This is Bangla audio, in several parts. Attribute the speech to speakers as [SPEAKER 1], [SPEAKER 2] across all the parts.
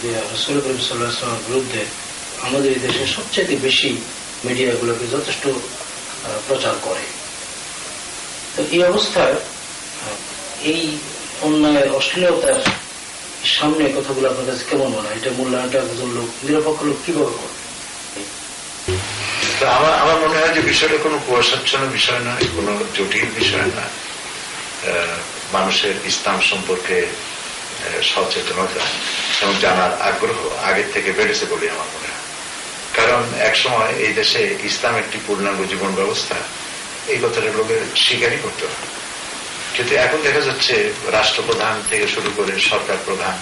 [SPEAKER 1] বিরুদ্ধে রসুল করিম সাল্লাহ বিরুদ্ধে আমাদের এই দেশে সবচেয়ে বেশি মিডিয়াগুলোকে যথেষ্ট প্রচার করে। তো এই অবস্থায় এই অন্যায় অশ্লীলতার সামনে কথাগুলো আপনার কাছে কেমন মনে হয়? এটা মূল্যায়নটা একজন লোক, নিরপেক্ষ লোক কীভাবে করবে?
[SPEAKER 2] আমার আমার মনে হয় যে বিষয়টা কোনো কুয়াশাচ্ছন্ন বিষয় নয়, কোনো জটিল বিষয় না মানুষের ইসলাম সম্পর্কে সচেতনতা। এবং জানার আগ্রহ আগের থেকে বেড়েছে বলে আমার মনে হয়। কারণ একসময় এই দেশে ইসলাম একটি পূর্ণাঙ্গ জীবন ব্যবস্থা, এই কথাটা লোকের স্বীকারই করতে হয় কিন্তু এখন দেখা যাচ্ছে রাষ্ট্রপ্রধান থেকে শুরু করে সরকার প্রধান,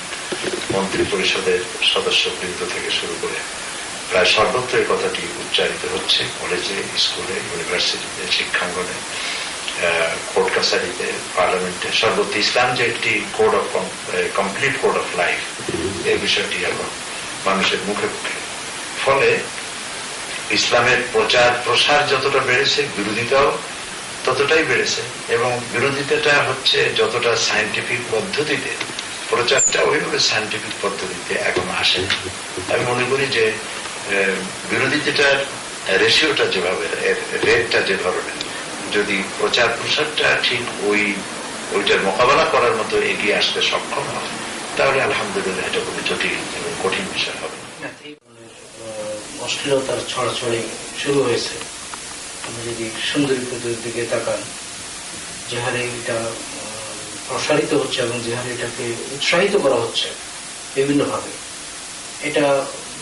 [SPEAKER 2] মন্ত্রী পরিষদের সদস্যবৃন্দ থেকে শুরু করে প্রায় সর্বত্র এই কথাটি উচ্চারিত হচ্ছে, কলেজে, স্কুলে, ইউনিভার্সিটিতে, শিক্ষাঙ্গনে। কোর্ট কাছারিতে পার্লামেন্টে সর্বত্র ইসলাম যে একটি code of complete code of life এই বিষয়টি এখন মানুষের মুখে মুখে ফলে ইসলামের প্রচার প্রসার যতটা বেড়েছে বিরোধিতাও ততটাই বেড়েছে এবং বিরোধিতাটা হচ্ছে যতটা সায়েন্টিফিক পদ্ধতিতে প্রচারটা ওইভাবে সায়েন্টিফিক পদ্ধতিতে এখন আসে আমি মনে করি যে বিরোধিতাটার রেশিওটা যেভাবে এর রেটটা যে ধরনের যদি প্রচার প্রসারটা ঠিক ওই, ওইটার মোকাবেলা করার মতো এগিয়ে আসতে সক্ষম হয়, তাহলে আলহামদুলিল্লাহ এটা কোনো জটিল এবং কঠিন বিষয় হবে।
[SPEAKER 1] অশ্লীলতার ছড়াছড়ি শুরু হয়েছে। আপনি যদি সুন্দরী পদ্ধতির দিকে তাকান যে হারে এটা প্রসারিত হচ্ছে এবং যে হারে এটাকে উৎসাহিত করা হচ্ছে বিভিন্নভাবে, এটা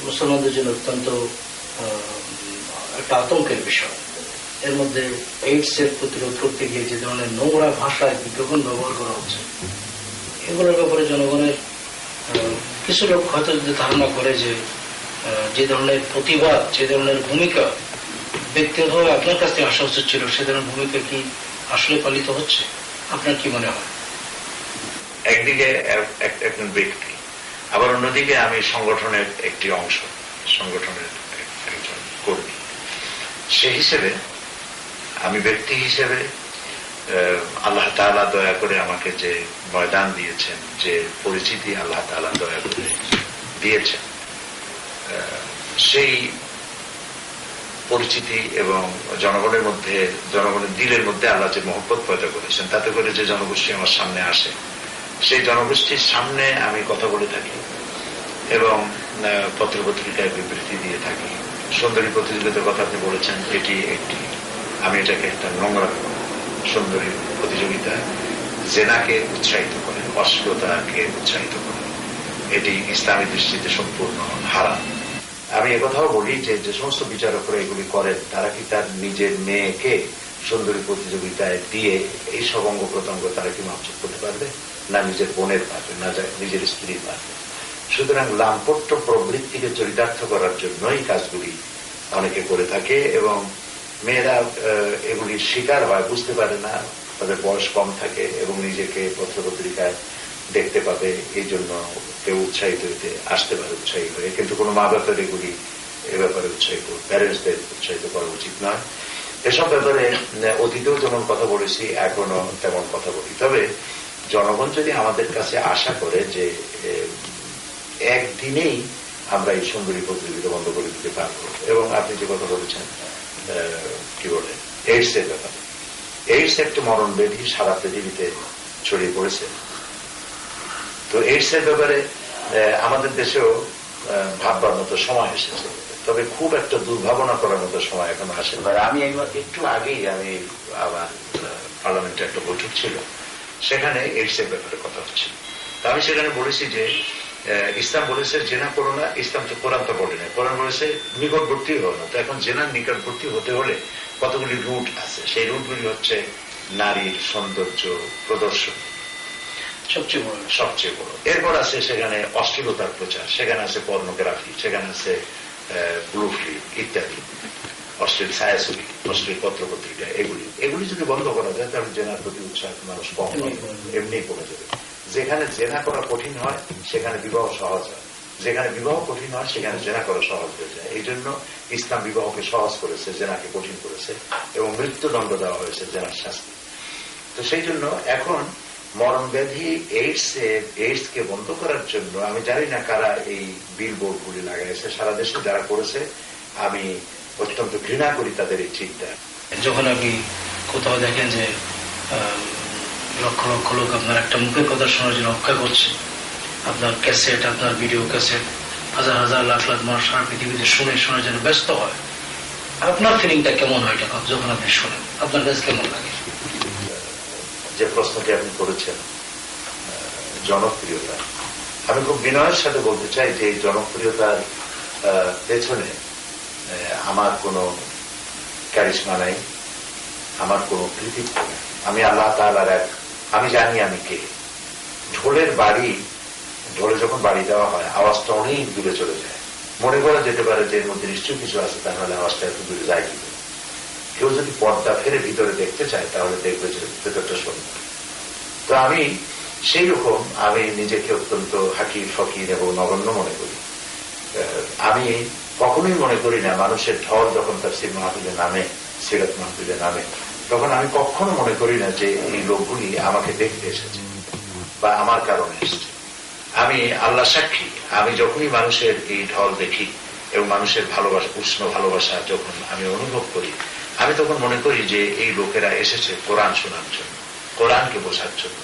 [SPEAKER 1] মুসলমানদের জন্য অত্যন্ত একটা আতঙ্কের বিষয়। এর মধ্যে এইডস এর প্রতিরোধ করতে গিয়ে যে ধরনের নোংরা ভাষায় বিজ্ঞাপন ব্যবহার করা হচ্ছে, এগুলোর ব্যাপারে জনগণের কিছু লোক হয়তো যদি ধারণা করে যে যে ধরনের প্রতিবাদ, যে ধরনের ভূমিকা ব্যক্তিগতভাবে আপনার কাছ থেকে আসা উচিত ছিল, সে ধরনের ভূমিকা কি আসলে পালিত হচ্ছে? আপনার কি মনে হয়?
[SPEAKER 2] একদিকে এক- এক- একজন ব্যক্তি, আবার অন্যদিকে আমি সংগঠনের একটি অংশ, সংগঠনের এক- একজন কর্মী। সে হিসেবে আমি ব্যক্তি হিসেবে আল্লাহ তাআলা দয়া করে আমাকে যে ময়দান দিয়েছেন যে পরিচিতি আল্লাহ তাআলা দয়া করে দিয়েছেন সেই পরিচিতি এবং জনগণের মধ্যে জনগণের দিলের মধ্যে আল্লাহ যে মহব্বত পয়দা করেছেন তাতে করে যে জনগোষ্ঠী আমার সামনে আসে সেই জনগোষ্ঠীর সামনে আমি কথা বলে থাকি এবং আহ, পত্রপত্রিকায় বিবৃতি দিয়ে থাকি। সুন্দরী প্রতিযোগিতার কথা আপনি বলেছেন এটি একটি আমি এটাকে একটা নোংরা সুন্দরী প্রতিযোগিতা, জেনাকে উৎসাহিত করে, অশ্লীলতাকে উৎসাহিত করে। এটি ইসলামী দৃষ্টিতে সম্পূর্ণ হারাম আমি একথাও বলি যে যে সমস্ত বিচারকরা এগুলি করেন, তারা কি তার নিজের মেয়েকে সুন্দরী প্রতিযোগিতায় দিয়ে এই সব অঙ্গ প্রত্যঙ্গ তারা কি মাপচুপ করতে পারবে? না নিজের বোনের পারবে, না নিজের স্ত্রীর পারবে। সুতরাং লাম্পট্য প্রবৃত্তিকে চরিতার্থ করার জন্যই কাজগুলি অনেকে করে থাকে এবং মেয়েরা এগুলির শিকার হয়, বুঝতে পারে না, তাদের বয়স কম থাকে এবং নিজেকে পত্রপত্রিকায় দেখতে পাবে, এই জন্য কেউ উৎসাহিত হইতে, আসতে পারে উৎসাহী হয়ে। কিন্তু কোনো মা বাপের এগুলি এ ব্যাপারে উৎসাহিত প্যারেন্টসদের উৎসাহিত করা উচিত নয়। এসব ব্যাপারে অতীতেও যেমন কথা বলেছি এখনও তেমন কথা বলি। তবে জনগণ যদি আমাদের কাছে আশা করে যে একদিনেই আমরা এই সুন্দরী প্রতিযোগিতা বন্ধ করে দিতে পারব, এবং আপনি যে কথা বলেছেন কি বলে এইডস এর ব্যাপারে। এইডস একটা মরণ ব্যাধি সারা পৃথিবীতে ছড়িয়ে পড়েছে। তো এইডস এর ব্যাপারে আমাদের দেশেও ভাববার মতো সময় এসেছে। তবে খুব একটা দুর্ভাবনা করার মতো সময় এখন আসে। আমি একটু আগেই আমি আমার পার্লামেন্টে একটা বৈঠক ছিল। সেখানে এইডস এর ব্যাপারে কথা হচ্ছে আমি সেখানে বলেছি যে ইসলাম বলেছে জেনা করো না ইসলাম তো কোরআন তো বলে না কোরআন বলেছে নিকটবর্তী হও না। তো এখন জেনার নিকটবর্তী হতে হলে কতগুলি রুট আছে? সেই রুটগুলি হচ্ছে নারীর সৌন্দর্য প্রদর্শন।
[SPEAKER 1] সবচেয়ে বড়।
[SPEAKER 2] সবচেয়ে বড়। এরপর আছে সেখানে অশ্লীলতার প্রচার। সেখানে আছে পর্নোগ্রাফি সেখানে আছে ব্লু ফিল্ম ইত্যাদি। অশ্লীল ছায়াছবি অশ্লীল পত্রপত্রিকা এগুলি। এগুলি যদি বন্ধ করা যায় তাহলে জেনার প্রতি উৎসাহ মানুষ কম
[SPEAKER 1] এমনি কমে যাবে।
[SPEAKER 2] যেখানে জেনা করা কঠিন হয়, সেখানে বিবাহ সহজ হয়। যেখানে বিবাহ কঠিন হয়, সেখানে জেনা করা সহজ হয়ে যায়। এই জন্য ইসলাম বিবাহকে সহজ করেছে, জেনাকে কঠিন করেছে এবং মৃত্যুদণ্ড দেওয়া হয়েছে জেনার শাস্তি। তো সেই জন্য এখন মরণ ব্যাধি এইডস এইডস কে বন্ধ করার জন্য, আমি জানি না কারা এই বিল বোর্ড গুলি লাগাইছে, সারা দেশে যারা করেছে, আমি অত্যন্ত ঘৃণা করি তাদের এই চিন্তা।
[SPEAKER 1] যখন আপনি কোথাও দেখেন যে লক্ষ লক্ষ লোক আপনার একটা মুখের কথা শোনার জন্য অপেক্ষা করছে। আপনার ক্যাসেট, আপনার ভিডিও ক্যাসেট, হাজার হাজার, লাখ লাখ মানুষ সারা পৃথিবীতে শুনে শোনার জন্য ব্যস্ত হয়। আপনার ফিলিংটা কেমন হয় তখন যখন আপনি শোনেন, আপনার কাছে কেমন লাগে?
[SPEAKER 2] যে প্রশ্নটি আপনি করেছেন জনপ্রিয়তা। আমি খুব বিনয়ের সাথে বলতে চাই যে এই জনপ্রিয়তার পেছনে আমার কোনো ক্যারিশমা নাই, আমার কোনো কৃতিত্ব নেই। আমি আল্লাহ তালার এক আমি জানি আমি কে। ঢোলের বাড়ি, ঢোলে যখন বাড়ি দেওয়া হয়, আওয়াজটা অনেক দূরে চলে যায়। মনে করা যেতে পারে যে এর মধ্যে নিশ্চয়ই কিছু আছে, তাহলে আওয়াজটা এত দূরে যায় কি করে? কেউ যদি পর্দা ফেরে ভিতরে দেখতে চায়, তাহলে দেখবে যে ভেতরটা সুন্দর। তো আমি সেই রকম আমি নিজেকে অত্যন্ত হাকির ফকির এবং নগণ্য মনে করি। আমি কখনোই মনে করি না, মানুষের ঢল যখন তার শ্রী মাহফিলে নামে, সিরাত মাহফিলে নামে তখন আমি কখনো মনে করি না যে এই লোকগুলি আমাকে দেখতে এসেছে বা আমার কারণে এসেছে। আমি আল্লাহ সাক্ষী, আমি যখনই মানুষের এই ঢল দেখি এবং মানুষের ভালোবাসা, উষ্ণ ভালোবাসা যখন আমি অনুভব করি, আমি তখন মনে করি যে এই লোকেরা এসেছে কোরআন শোনার জন্য, কোরআনকে বোঝার জন্য।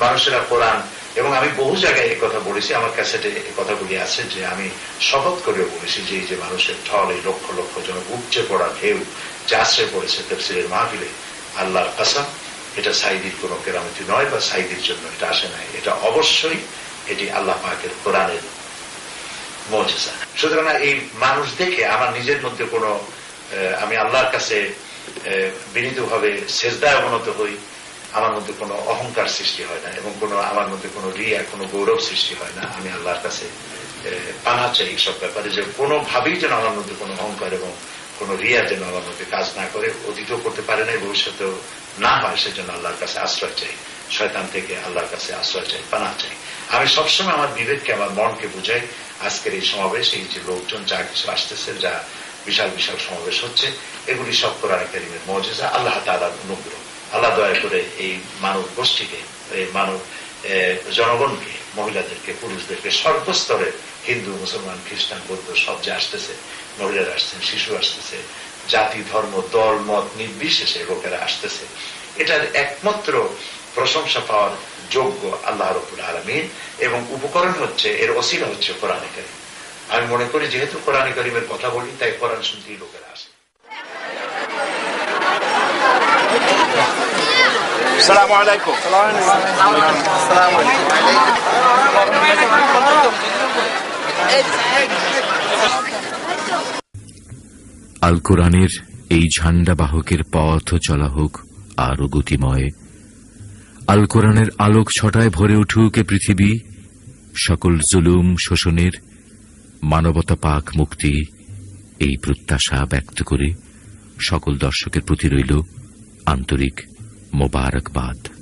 [SPEAKER 2] মানুষেরা কোরআন, এবং আমি বহু জায়গায় এই কথা বলেছি, আমার এই কথাগুলি আছে যে আমি শপথ করেও বলেছি যে এই যে মানুষের ঢল এই লক্ষ লক্ষ জন উপচে পড়া ঢেউ আশ্রয় পড়েছে তফসিলের মাহফিলে আল্লাহর কাসাম, এটা সাইদির কোন কেরামতি নয় বা সাইদির জন্য এটা আসে নাই। এটা অবশ্যই এটি আল্লাহ পাকের কোরআনের মজেজা। সুতরাং এই মানুষ দেখে আমার নিজের মধ্যে কোনো আমি আল্লাহর কাছে বিনীতভাবে সেজদায় অবনত হই, আমার মধ্যে কোনো অহংকার সৃষ্টি হয় না এবং কোনো, আমার মধ্যে কোনো রিয়া, কোনো গৌরব সৃষ্টি হয় না। আমি আল্লাহর কাছে পানা চাই এইসব ব্যাপারে যে কোনোভাবেই যেন আমার মধ্যে কোনো অহংকার এবং কোনো রিয়া যেন আমার মধ্যে কাজ না করে, অতীতও করতে পারে না ভবিষ্যতেও না হয়, সেজন্য আল্লাহর কাছে আশ্রয় চাই। শয়তান থেকে আল্লাহর কাছে আশ্রয় চাই, পানা চাই। আমি সবসময় আমার বিবেককে, আমার মনকে বুঝাই, আজকের এই সমাবেশ, এই যে লোকজন, যা কিছু আসতেছে, যা বিশাল বিশাল সমাবেশ হচ্ছে, এগুলি সব কোরআন কারিমের মজেজা আল্লাহ তালার অনুগ্রহ। আল্লাহ দয়া করে এই মানব গোষ্ঠীকে, এই মানব জনগণকে, মহিলাদেরকে, পুরুষদেরকে সর্বস্তরে হিন্দু, মুসলমান, খ্রিস্টান, বৌদ্ধ, সব যে আসতেছে, মহিলারা আসছেন, শিশু আসতেছে, জাতি, ধর্ম, দল, মত নির্বিশেষে লোকেরা আসতেছে। এটার একমাত্র প্রশংসা পাওয়ার যোগ্য আল্লাহ রবুল আলমিন এবং উপকরণ হচ্ছে, এর অসিলা হচ্ছে কোরআনে কারিম। আমি মনে করি, যেহেতু কোরআনে কারিমের কথা বলি, তাই কোরআন শুনতেই লোকেরা আসে।
[SPEAKER 3] আল কোরআনের এই ঝান্ডা বাহকের পথ চলা হোক আরও গতিময়, আল কোরআনের আলোক ছটায় ভরে উঠুক এ পৃথিবী, সকল জুলুম শোষণের মানবতা পাক মুক্তি, এই প্রত্যাশা ব্যক্ত করে সকল দর্শকের প্রতি রইল আন্তরিক मुबारकबाद।